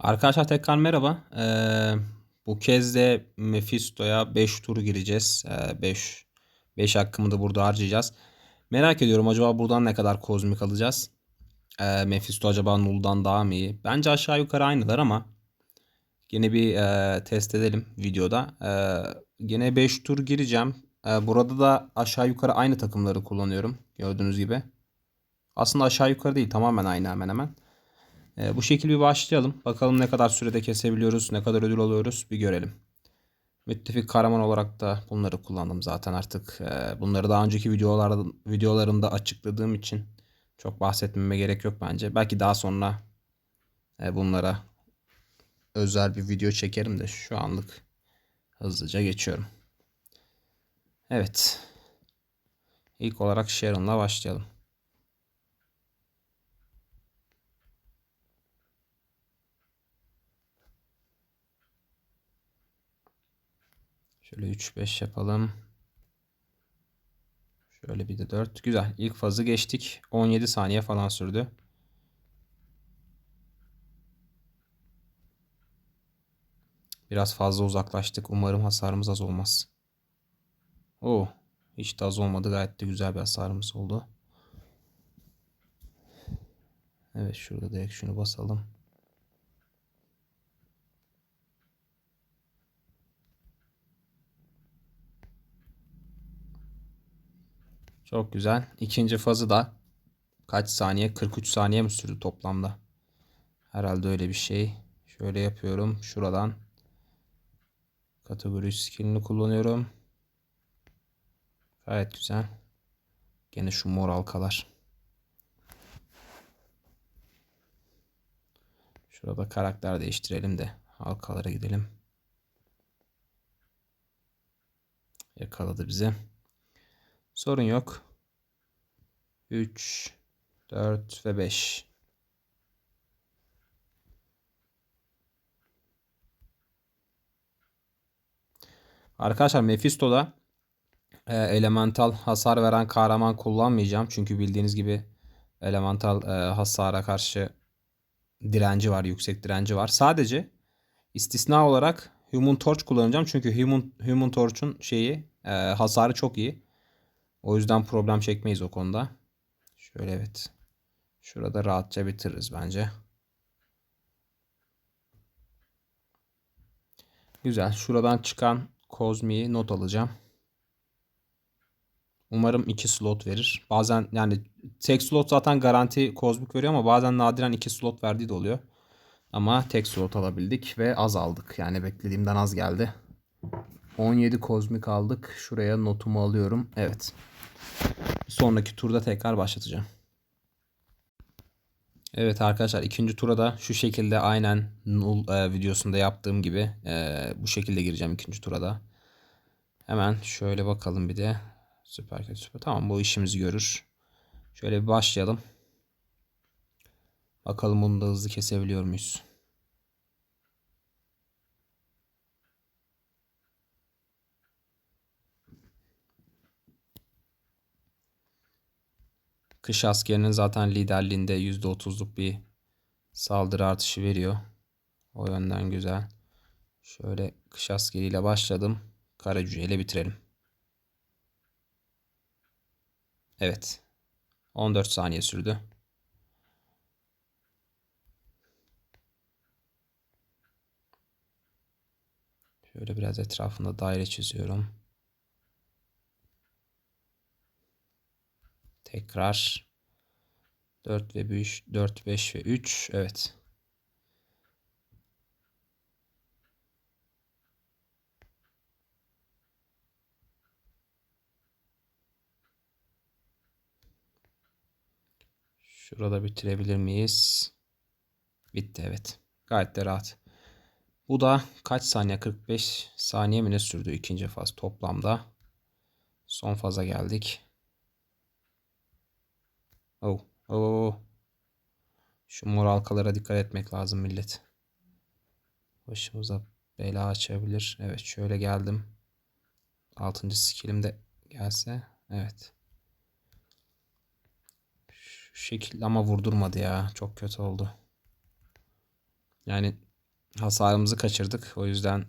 Arkadaşlar tekrar merhaba. Ee, bu kez de Mephisto'ya 5 tur gireceğiz. 5 5 hakkımı da burada harcayacağız. Merak ediyorum acaba buradan ne kadar kozmik alacağız? Ee, Mephisto acaba Null'dan daha mı iyi? Bence aşağı yukarı aynılar ama yine bir e, test edelim videoda. Ee, yine 5 tur gireceğim. Ee, burada da aşağı yukarı aynı takımları kullanıyorum. Gördüğünüz gibi. Aslında aşağı yukarı değil tamamen aynı hemen hemen. E, bu şekilde bir başlayalım. Bakalım ne kadar sürede kesebiliyoruz, ne kadar ödül alıyoruz bir görelim. Müttefik kahraman olarak da bunları kullandım zaten artık. E, bunları daha önceki videolarda, videolarımda açıkladığım için çok bahsetmeme gerek yok bence. Belki daha sonra e, bunlara özel bir video çekerim de şu anlık hızlıca geçiyorum. Evet. İlk olarak Sharon'la başlayalım. Şöyle 3-5 yapalım. Şöyle bir de 4. Güzel. İlk fazı geçtik. 17 saniye falan sürdü. Biraz fazla uzaklaştık. Umarım hasarımız az olmaz. Oo, hiç de az olmadı. Gayet de güzel bir hasarımız oldu. Evet şurada direkt şunu basalım. Çok güzel. İkinci fazı da kaç saniye? 43 saniye mi sürdü toplamda? Herhalde öyle bir şey. Şöyle yapıyorum. Şuradan kategori skillini kullanıyorum. Gayet güzel. Gene şu mor halkalar. Şurada karakter değiştirelim de halkalara gidelim. Yakaladı bizi. Sorun yok. 3, 4 ve 5. Arkadaşlar Mephisto'da e, elemental hasar veren kahraman kullanmayacağım. Çünkü bildiğiniz gibi elemental e, hasara karşı direnci var, yüksek direnci var. Sadece istisna olarak Human Torch kullanacağım. Çünkü Human, Human Torch'un şeyi e, hasarı çok iyi. O yüzden problem çekmeyiz o konuda. Şöyle evet. Şurada rahatça bitiririz bence. Güzel. Şuradan çıkan Kozmi'yi not alacağım. Umarım 2 slot verir. Bazen yani tek slot zaten garanti kozmik veriyor ama bazen nadiren 2 slot verdiği de oluyor. Ama tek slot alabildik ve az aldık. Yani beklediğimden az geldi. 17 kozmik aldık. Şuraya notumu alıyorum. Evet. Sonraki turda tekrar başlatacağım. Evet arkadaşlar ikinci tura da şu şekilde aynen null e, videosunda yaptığım gibi e, bu şekilde gireceğim ikinci tura da. Hemen şöyle bakalım bir de. Süper kötü süper. Tamam bu işimizi görür. Şöyle bir başlayalım. Bakalım bunu da hızlı kesebiliyor muyuz? Kış askerinin zaten liderliğinde %30'luk bir saldırı artışı veriyor. O yönden güzel. Şöyle kış askeriyle başladım. Kara cüceyle bitirelim. Evet. 14 saniye sürdü. Şöyle biraz etrafında daire çiziyorum. Tekrar 4 ve 5, 4, 5 ve 3. Evet. Şurada bitirebilir miyiz? Bitti evet. Gayet de rahat. Bu da kaç saniye? 45 saniye mi ne sürdü ikinci faz toplamda? Son faza geldik. Oh. Oh. Şu mor halkalara dikkat etmek lazım millet. Başımıza bela açabilir. Evet şöyle geldim. Altıncı skillim de gelse. Evet. Şu şekilde ama vurdurmadı ya. Çok kötü oldu. Yani hasarımızı kaçırdık. O yüzden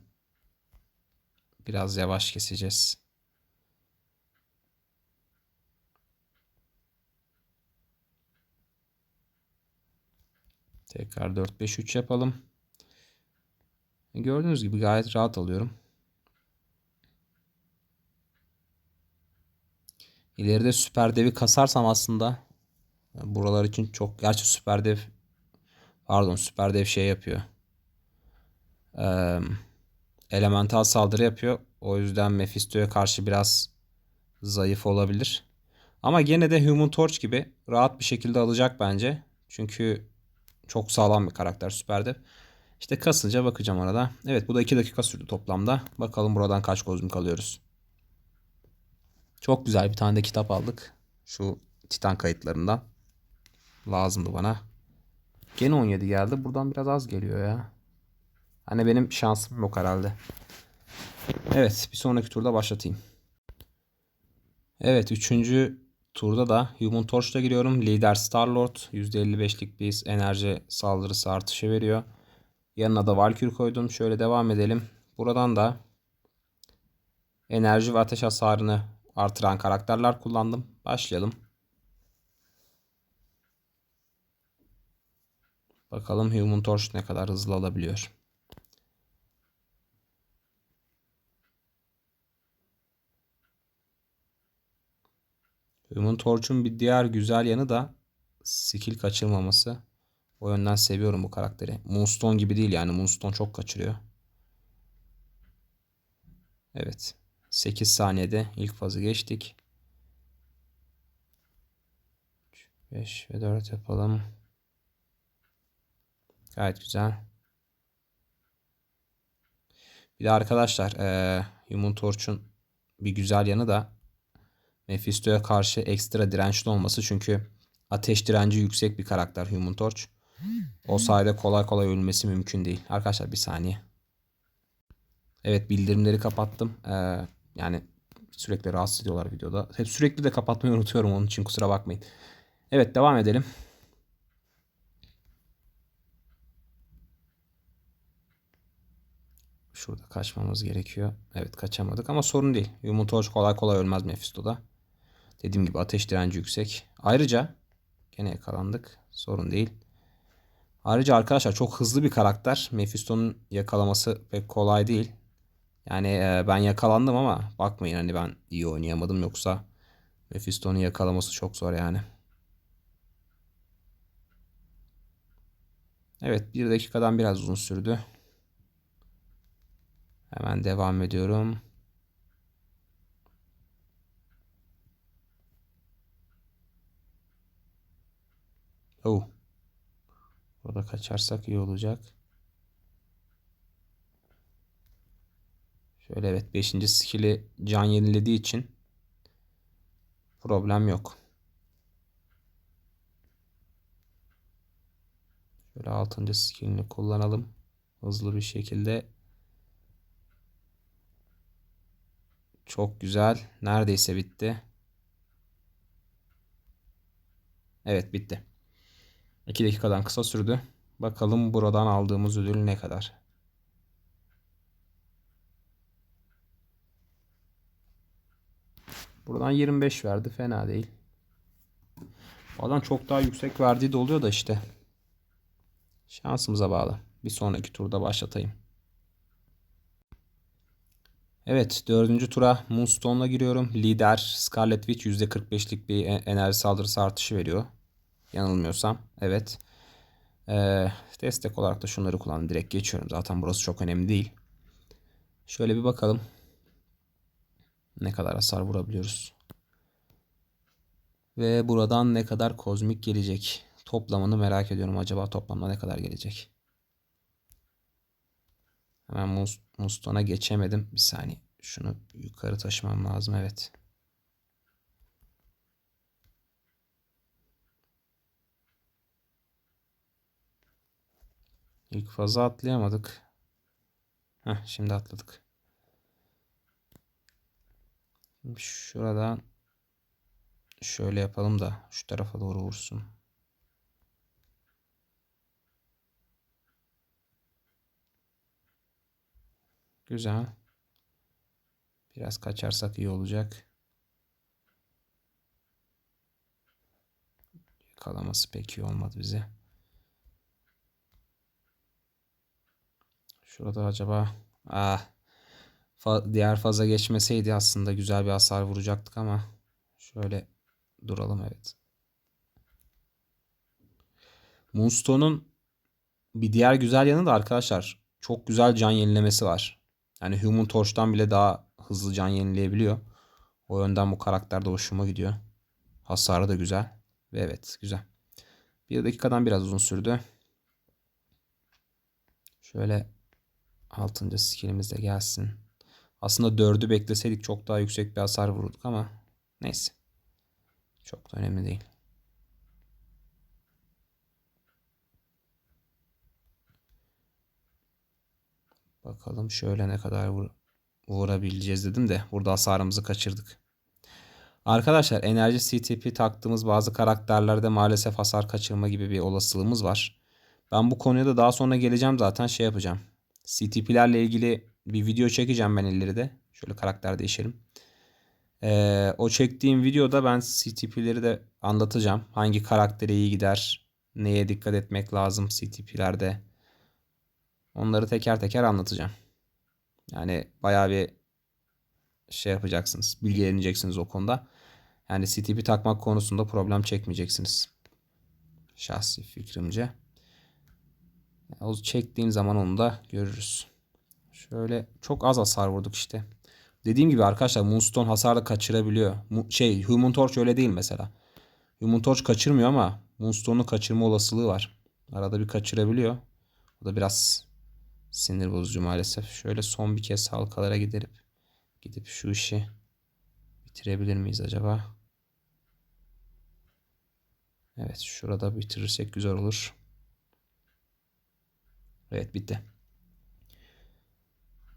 biraz yavaş keseceğiz. Tekrar 4-5-3 yapalım. Gördüğünüz gibi gayet rahat alıyorum. İleride süper devi kasarsam aslında buralar için çok gerçi süper dev pardon süper dev şey yapıyor. Ee, elemental saldırı yapıyor. O yüzden Mephisto'ya karşı biraz zayıf olabilir. Ama gene de Human Torch gibi rahat bir şekilde alacak bence. Çünkü çok sağlam bir karakter süper. İşte kasınca bakacağım arada. Evet bu da 2 dakika sürdü toplamda. Bakalım buradan kaç kozmik alıyoruz. Çok güzel bir tane de kitap aldık. Şu Titan kayıtlarından. Lazımdı bana. Gene 17 geldi. Buradan biraz az geliyor ya. Hani benim şansım yok herhalde. Evet bir sonraki turda başlatayım. Evet üçüncü turda da Human Torch'ta giriyorum. Lider Starlord %55'lik bir enerji saldırısı artışı veriyor. Yanına da Valkyrie koydum. Şöyle devam edelim. Buradan da enerji ve ateş hasarını artıran karakterler kullandım. Başlayalım. Bakalım Human Torch ne kadar hızlı alabiliyor. Human Torch'un bir diğer güzel yanı da skill kaçırmaması. O yönden seviyorum bu karakteri. Moonstone gibi değil yani. Moonstone çok kaçırıyor. Evet. 8 saniyede ilk fazı geçtik. 5 ve 4 yapalım. Gayet güzel. Bir de arkadaşlar e, Human Torch'un bir güzel yanı da Mephisto'ya karşı ekstra dirençli olması. Çünkü ateş direnci yüksek bir karakter Human Torch. O sayede kolay kolay ölmesi mümkün değil. Arkadaşlar bir saniye. Evet bildirimleri kapattım. Ee, yani sürekli rahatsız ediyorlar videoda. Hep sürekli de kapatmayı unutuyorum onun için kusura bakmayın. Evet devam edelim. Şurada kaçmamız gerekiyor. Evet kaçamadık ama sorun değil. Torch kolay kolay ölmez Mephisto'da. Dediğim gibi ateş direnci yüksek. Ayrıca gene yakalandık. Sorun değil. Ayrıca arkadaşlar çok hızlı bir karakter. Mephisto'nun yakalaması pek kolay değil. Yani e, ben yakalandım ama bakmayın hani ben iyi oynayamadım yoksa Mephisto'nun yakalaması çok zor yani. Evet bir dakikadan biraz uzun sürdü. Hemen devam ediyorum. Oh. Burada kaçarsak iyi olacak. Şöyle evet 5. skill'i can yenilediği için problem yok. Şöyle 6. skill'ini kullanalım. Hızlı bir şekilde. Çok güzel. Neredeyse bitti. Evet bitti. 2 dakikadan kısa sürdü. Bakalım buradan aldığımız ödül ne kadar. Buradan 25 verdi. Fena değil. Adam çok daha yüksek verdiği de oluyor da işte. Şansımıza bağlı. Bir sonraki turda başlatayım. Evet dördüncü tura Moonstone'la giriyorum. Lider Scarlet Witch %45'lik bir e- enerji saldırısı artışı veriyor. Yanılmıyorsam. Evet. Ee, destek olarak da şunları kullandım. Direkt geçiyorum. Zaten burası çok önemli değil. Şöyle bir bakalım. Ne kadar hasar vurabiliyoruz. Ve buradan ne kadar kozmik gelecek. Toplamını merak ediyorum. Acaba toplamda ne kadar gelecek? Hemen Muston'a geçemedim. Bir saniye. Şunu yukarı taşımam lazım. Evet. İlk fazla atlayamadık. Heh, şimdi atladık. Şuradan şöyle yapalım da şu tarafa doğru vursun. Güzel. Biraz kaçarsak iyi olacak. Yakalaması pek iyi olmadı bize. Şurada acaba ah fa diğer faza geçmeseydi aslında güzel bir hasar vuracaktık ama şöyle duralım evet. Moonstone'un bir diğer güzel yanı da arkadaşlar çok güzel can yenilemesi var. Yani Human Torch'tan bile daha hızlı can yenileyebiliyor. O yönden bu karakter de hoşuma gidiyor. Hasarı da güzel. Ve evet güzel. Bir dakikadan biraz uzun sürdü. Şöyle 6. skillimiz de gelsin. Aslında 4'ü bekleseydik çok daha yüksek bir hasar vururduk ama neyse. Çok da önemli değil. Bakalım şöyle ne kadar vur vurabileceğiz dedim de burada hasarımızı kaçırdık. Arkadaşlar enerji CTP taktığımız bazı karakterlerde maalesef hasar kaçırma gibi bir olasılığımız var. Ben bu konuya da daha sonra geleceğim zaten şey yapacağım. CTP'lerle ilgili bir video çekeceğim ben ileride. Şöyle karakter değişelim. Ee, o çektiğim videoda ben CTP'leri de anlatacağım. Hangi karaktere iyi gider, neye dikkat etmek lazım CTP'lerde. Onları teker teker anlatacağım. Yani bayağı bir şey yapacaksınız. Bilgileneceksiniz o konuda. Yani CTP takmak konusunda problem çekmeyeceksiniz. Şahsi fikrimce. O çektiğim zaman onu da görürüz. Şöyle çok az hasar vurduk işte. Dediğim gibi arkadaşlar Moonstone hasar da kaçırabiliyor. Şey Human Torch öyle değil mesela. Human Torch kaçırmıyor ama Moonstone'u kaçırma olasılığı var. Arada bir kaçırabiliyor. O da biraz sinir bozucu maalesef. Şöyle son bir kez halkalara giderip gidip şu işi bitirebilir miyiz acaba? Evet şurada bitirirsek güzel olur. Evet bitti.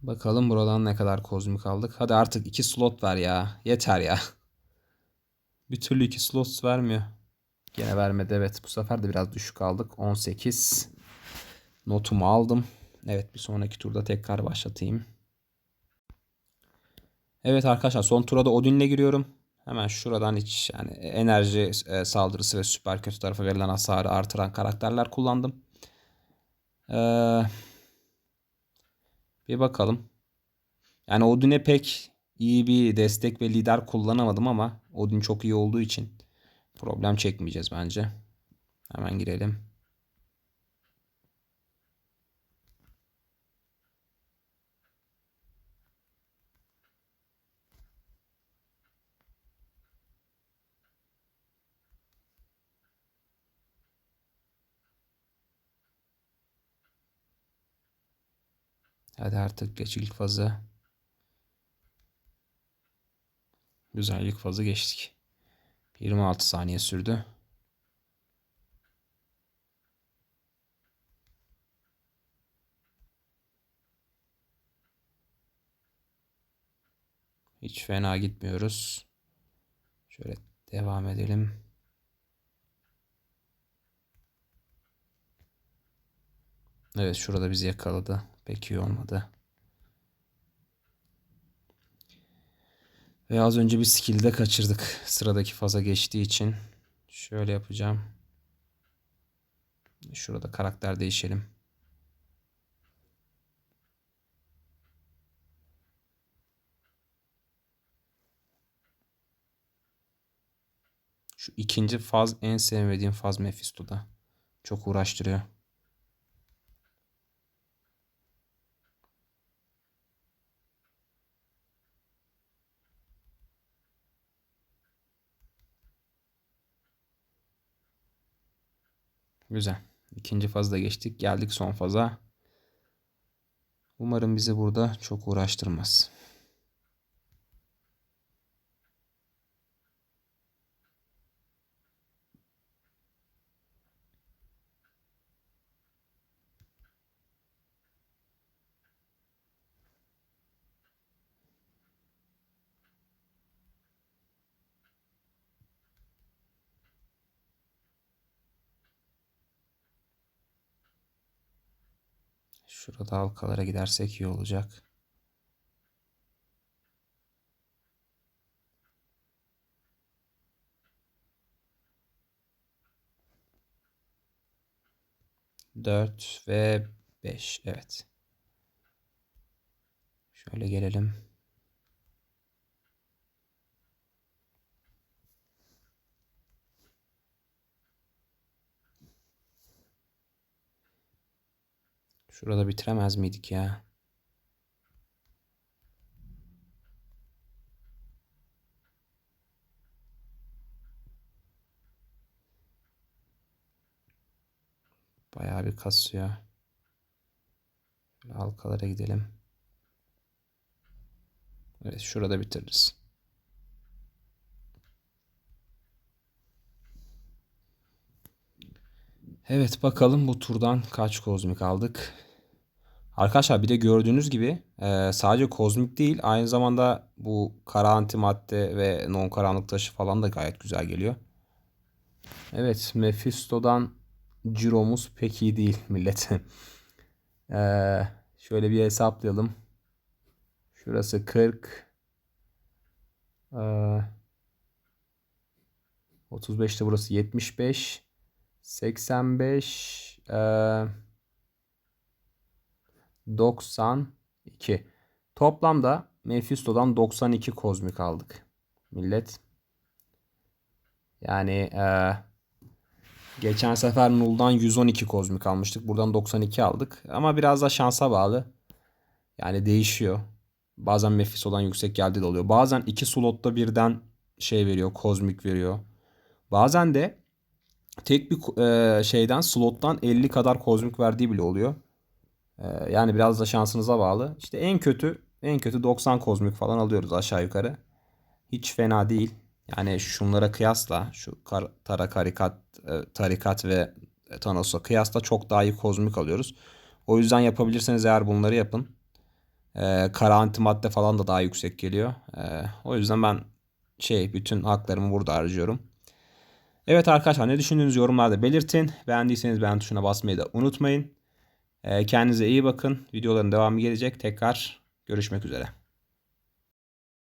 Bakalım buradan ne kadar kozmik aldık. Hadi artık iki slot ver ya. Yeter ya. Bir türlü iki slot vermiyor. Gene vermedi evet. Bu sefer de biraz düşük aldık. 18. Notumu aldım. Evet bir sonraki turda tekrar başlatayım. Evet arkadaşlar son tura da Odin'le giriyorum. Hemen şuradan hiç yani enerji e, saldırısı ve süper kötü tarafa verilen hasarı artıran karakterler kullandım. Ee, bir bakalım. Yani Odin'e pek iyi bir destek ve lider kullanamadım ama Odin çok iyi olduğu için problem çekmeyeceğiz bence. Hemen girelim. Hadi artık geç ilk fazı. Güzel ilk fazı geçtik. 26 saniye sürdü. Hiç fena gitmiyoruz. Şöyle devam edelim. Evet şurada bizi yakaladı. Pek iyi olmadı. Ve az önce bir skill'de kaçırdık. Sıradaki faza geçtiği için. Şöyle yapacağım. Şurada karakter değişelim. Şu ikinci faz en sevmediğim faz Mephisto'da. Çok uğraştırıyor. Güzel. İkinci fazda geçtik. Geldik son faza. Umarım bizi burada çok uğraştırmaz. Şurada halkalara gidersek iyi olacak. Dört ve beş. Evet. Şöyle gelelim. Şurada bitiremez miydik ya? Bayağı bir kasıyor. Halkalara gidelim. Evet şurada bitiririz. Evet bakalım bu turdan kaç kozmik aldık. Arkadaşlar bir de gördüğünüz gibi e, sadece kozmik değil aynı zamanda bu kara antimadde ve non karanlık taşı falan da gayet güzel geliyor. Evet Mephisto'dan ciromuz pek iyi değil millet. ee, şöyle bir hesaplayalım. Şurası 40. Ee, 35'te burası 75. 85. Ee, 92. Toplamda Mephisto'dan 92 kozmik aldık. Millet. Yani e, geçen sefer Null'dan 112 kozmik almıştık. Buradan 92 aldık. Ama biraz da şansa bağlı. Yani değişiyor. Bazen Mephisto'dan yüksek geldi de oluyor. Bazen iki slotta birden şey veriyor. Kozmik veriyor. Bazen de tek bir e, şeyden slottan 50 kadar kozmik verdiği bile oluyor. E, yani biraz da şansınıza bağlı. İşte en kötü en kötü 90 kozmik falan alıyoruz aşağı yukarı. Hiç fena değil. Yani şunlara kıyasla şu kar, tara karikat, e, tarikat ve Thanos'a kıyasla çok daha iyi kozmik alıyoruz. O yüzden yapabilirseniz eğer bunları yapın. E, kara antimadde falan da daha yüksek geliyor. E, o yüzden ben şey bütün haklarımı burada harcıyorum. Evet arkadaşlar ne düşündüğünüzü yorumlarda belirtin. Beğendiyseniz beğen tuşuna basmayı da unutmayın. E, kendinize iyi bakın. Videoların devamı gelecek. Tekrar görüşmek üzere.